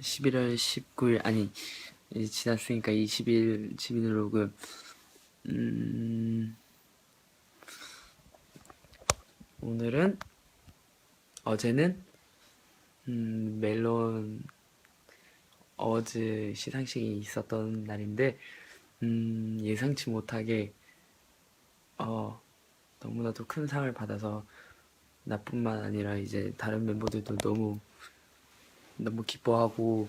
11월 19일 아니 지났으니까 20일 지민 로그 음 오늘은 어제는 음 멜론 어즈 시상식이 있었던 날인데 음 예상치 못하게 어 너무나도 큰 상을 받아서 나뿐만 아니라 이제 다른 멤버들도 너무 너무 기뻐하고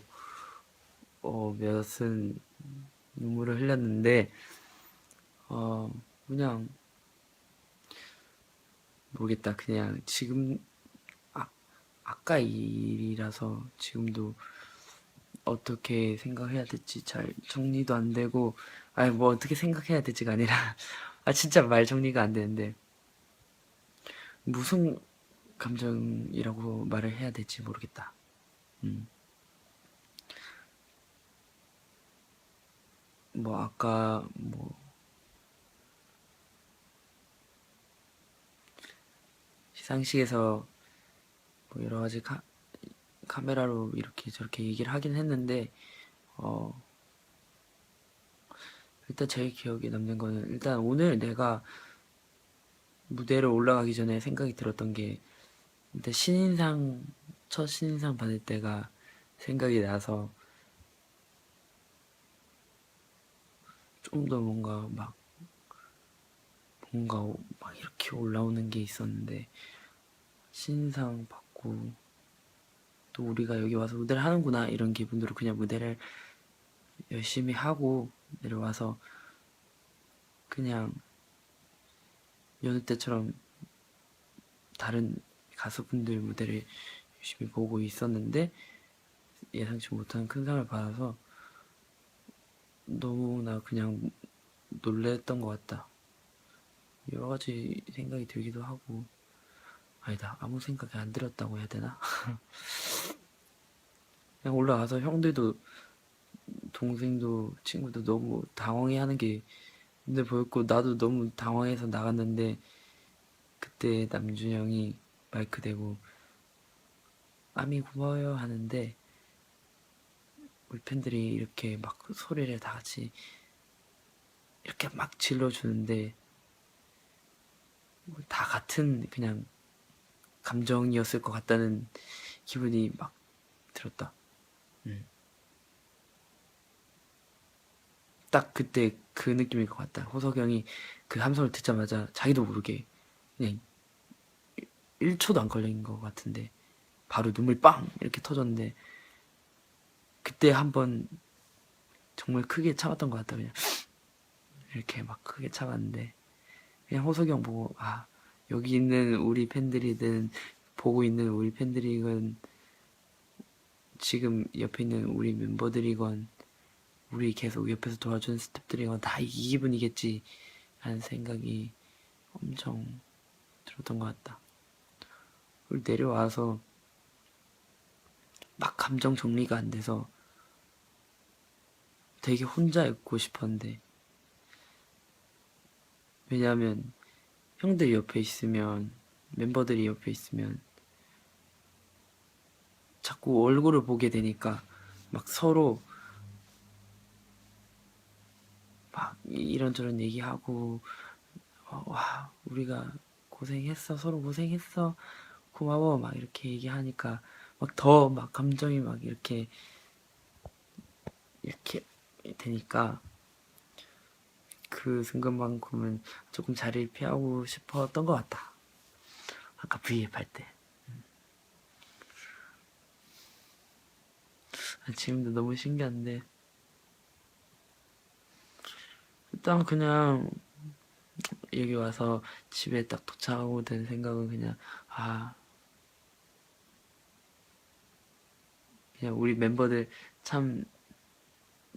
어 몇은 눈물을 흘렸는데 어 그냥 모르겠다 그냥 지금 아 아까 일이라서 지금도 어떻게 생각해야 될지 잘 정리도 안 되고 아니 뭐 어떻게 생각해야 될지가 아니라 아 진짜 말 정리가 안 되는데 무슨 감정이라고 말을 해야 될지 모르겠다. 음. 뭐 아까 뭐 시상식에서 뭐 여러 가지 카, 카메라로 이렇게 저렇게 얘기를 하긴 했는데 어 일단 제일 기억에 남는 거는 일단 오늘 내가 무대로 올라가기 전에 생각이 들었던 게 일단 신인상 첫 신인상 받을 때가 생각이 나서 좀 더 뭔가 막 뭔가 막 이렇게 올라오는 게 있었는데 신인상 받고 또 우리가 여기 와서 무대를 하는구나 이런 기분으로 그냥 무대를 열심히 하고 내려와서 그냥 여느 때처럼 다른 가수분들 무대를 열심히 보고 있었는데 예상치 못한 큰 상을 받아서 너무나 그냥 놀랬던 것 같다. 여러 가지 생각이 들기도 하고 아니다 아무 생각이 안 들었다고 해야 되나? 그냥 올라가서 형들도 동생도 친구도 너무 당황해하는 게 눈에 보였고 나도 너무 당황해서 나갔는데 그때 남준 형이 마이크 대고 아미 고마워요 하는데 우리 팬들이 이렇게 막 소리를 다 같이 이렇게 막 질러주는데 뭐다 같은 그냥 감정이었을 것 같다는 기분이 막 들었다. 음. 딱 그때 그 느낌일 것 같다. 호석 형이 그 함성을 듣자마자 자기도 모르게 그냥 1초도 안 걸린 것 같은데 바로 눈물 빵 이렇게 터졌는데 그때 한번 정말 크게 참았던 것 같다. 그냥 이렇게 막 크게 참았는데 그냥 호석이 형 보고 아 여기 있는 우리 팬들이든 보고 있는 우리 팬들이건 지금 옆에 있는 우리 멤버들이건 우리 계속 옆에서 도와주는 스태프들이건 다 이 기분이겠지 하는 생각이 엄청 들었던 것 같다. 그리고 내려와서 막 감정 정리가 안 돼서 되게 혼자 있고 싶었는데. 왜냐하면 형들이 옆에 있으면 멤버들이 옆에 있으면 자꾸 얼굴을 보게 되니까 막 서로 막 이런저런 얘기하고 어, 와 우리가 고생했어 서로 고생했어 고마워 막 이렇게 얘기하니까 막더막 감정이 막 이렇게 이렇게 되니까 그 순간만큼은 조금 자리를 피하고 싶었던 것 같다. 아까 V앱 할 때. 음. 아, 지금도 너무 신기한데. 일단 그냥 여기 와서 집에 딱 도착하고 든 생각은 그냥, 아, 그냥 우리 멤버들 참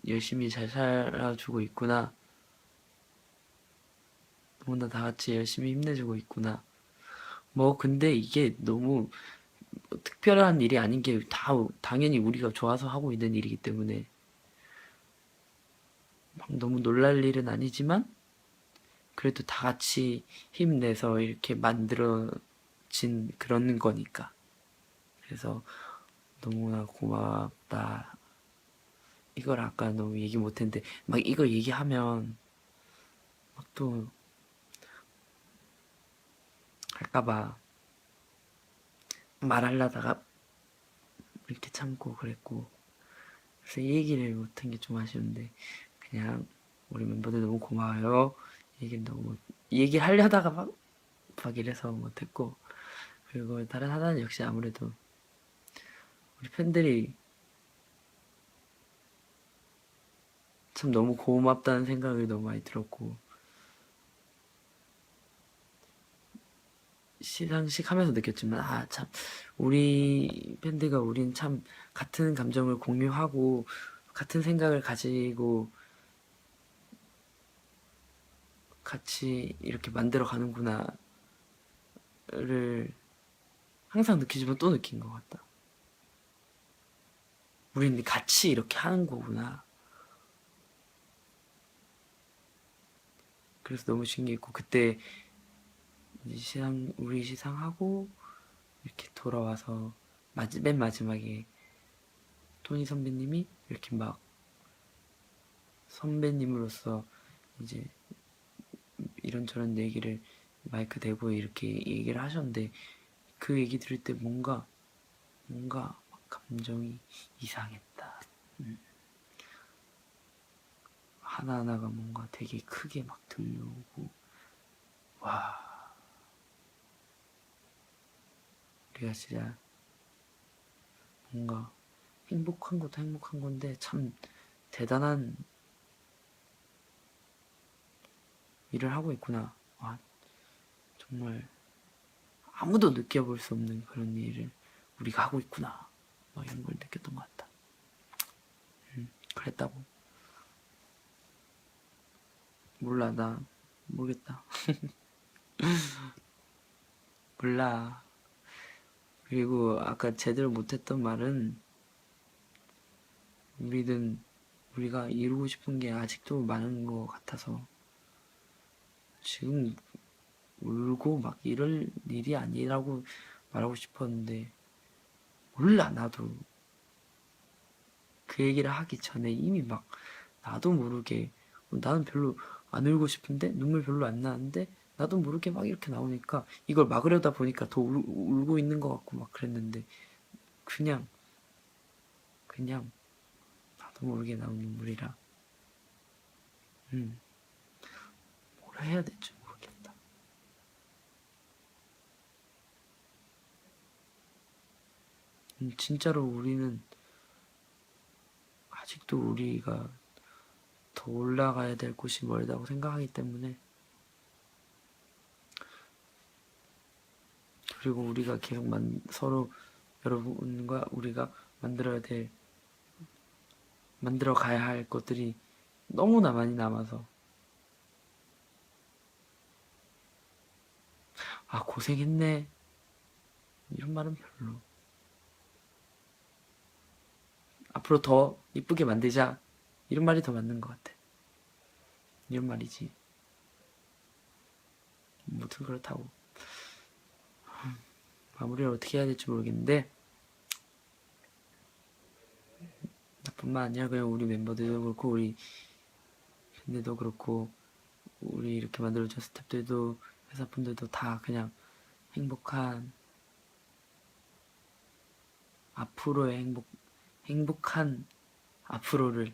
열심히 잘 살아주고 있구나. 너무나 다 같이 열심히 힘내주고 있구나. 뭐, 근데 이게 너무 특별한 일이 아닌 게 다 당연히 우리가 좋아서 하고 있는 일이기 때문에 막 너무 놀랄 일은 아니지만 그래도 다 같이 힘내서 이렇게 만들어진 그런 거니까. 그래서 너무나 고맙다. 이걸 아까 너무 얘기 못했는데 막 이걸 얘기하면 막 또 할까봐 말하려다가 이렇게 참고 그랬고 그래서 이 얘기를 못한 게 좀 아쉬운데 그냥 우리 멤버들 너무 고마워요. 얘기를 너무 얘기하려다가 막, 막 이래서 못했고 그리고 다른 하나는 역시 아무래도 우리 팬들이 참 너무 고맙다는 생각이 너무 많이 들었고 시상식 하면서 느꼈지만 아 참 우리 팬들과 우린 참 같은 감정을 공유하고 같은 생각을 가지고 같이 이렇게 만들어 가는구나를 항상 느끼지만 또 느낀 것 같다. 우리는 같이 이렇게 하는 거구나. 그래서 너무 신기했고 그때 시상 우리 시상하고 이렇게 돌아와서 마지, 맨 마지막에 토니 선배님이 이렇게 막 선배님으로서 이제 이런저런 얘기를 마이크 대고 이렇게 얘기를 하셨는데 그 얘기 들을 때 뭔가 뭔가 막 감정이 이상했다. 음. 하나하나가 뭔가 되게 크게 막 들려오고 와 우리가 진짜 뭔가 행복한 것도 행복한 건데 참 대단한 일을 하고 있구나. 와, 정말 아무도 느껴볼 수 없는 그런 일을 우리가 하고 있구나. 뭐 이런 걸 느꼈던 것 같다. 음, 그랬다고. 몰라, 나 모르겠다. 몰라. 그리고 아까 제대로 못했던 말은 우리는 우리가 이루고 싶은 게 아직도 많은 것 같아서 지금 울고 막 이럴 일이 아니라고 말하고 싶었는데 몰라 나도. 그 얘기를 하기 전에 이미 막 나도 모르게 나는 별로 안 울고 싶은데 눈물 별로 안 나는데 나도 모르게 막 이렇게 나오니까 이걸 막으려다 보니까 더 울, 울고 있는 것 같고 막 그랬는데 그냥 그냥 나도 모르게 나온 눈물이라. 음. 뭐라 해야 될지 모르겠다 음, 진짜로 우리는 아직도 우리가 더 올라가야 될 곳이 멀다고 생각하기 때문에 그리고 우리가 계속 만, 서로 여러분과 우리가 만들어야 될 만들어 가야 할 것들이 너무나 많이 남아서 아 고생했네. 이런 말은 별로 앞으로 더 이쁘게 만들자. 이런 말이 더 맞는 것 같아. 이런 말이지. 무튼 그렇다고. 마무리를 어떻게 해야 될지 모르겠는데. 나뿐만 아니라 그냥 우리 멤버들도 그렇고 우리 팬들도 그렇고 우리 이렇게 만들어준 스태프들도 회사분들도 다 그냥 행복한 앞으로의 행복 행복한 앞으로를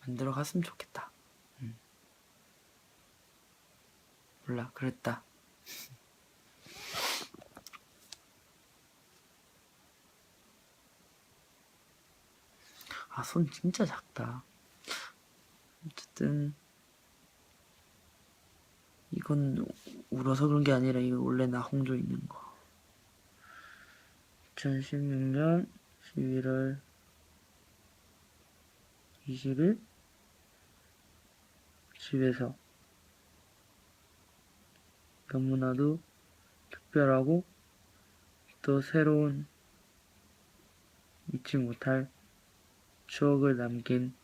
만들어 갔으면 좋겠다. 음. 몰라 그랬다. 아, 손 진짜 작다. 어쨌든, 이건 울어서 그런 게 아니라 이거 원래 나 홍조 있는 거. 2016년 11월 20일 집에서 너무나도 특별하고 또 새로운 잊지 못할 추억을 남긴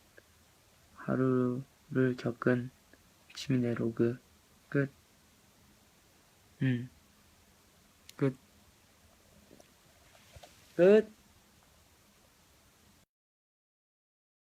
하루를 겪은 지민의 로그 끝. 음. 끝. 끝. 끝.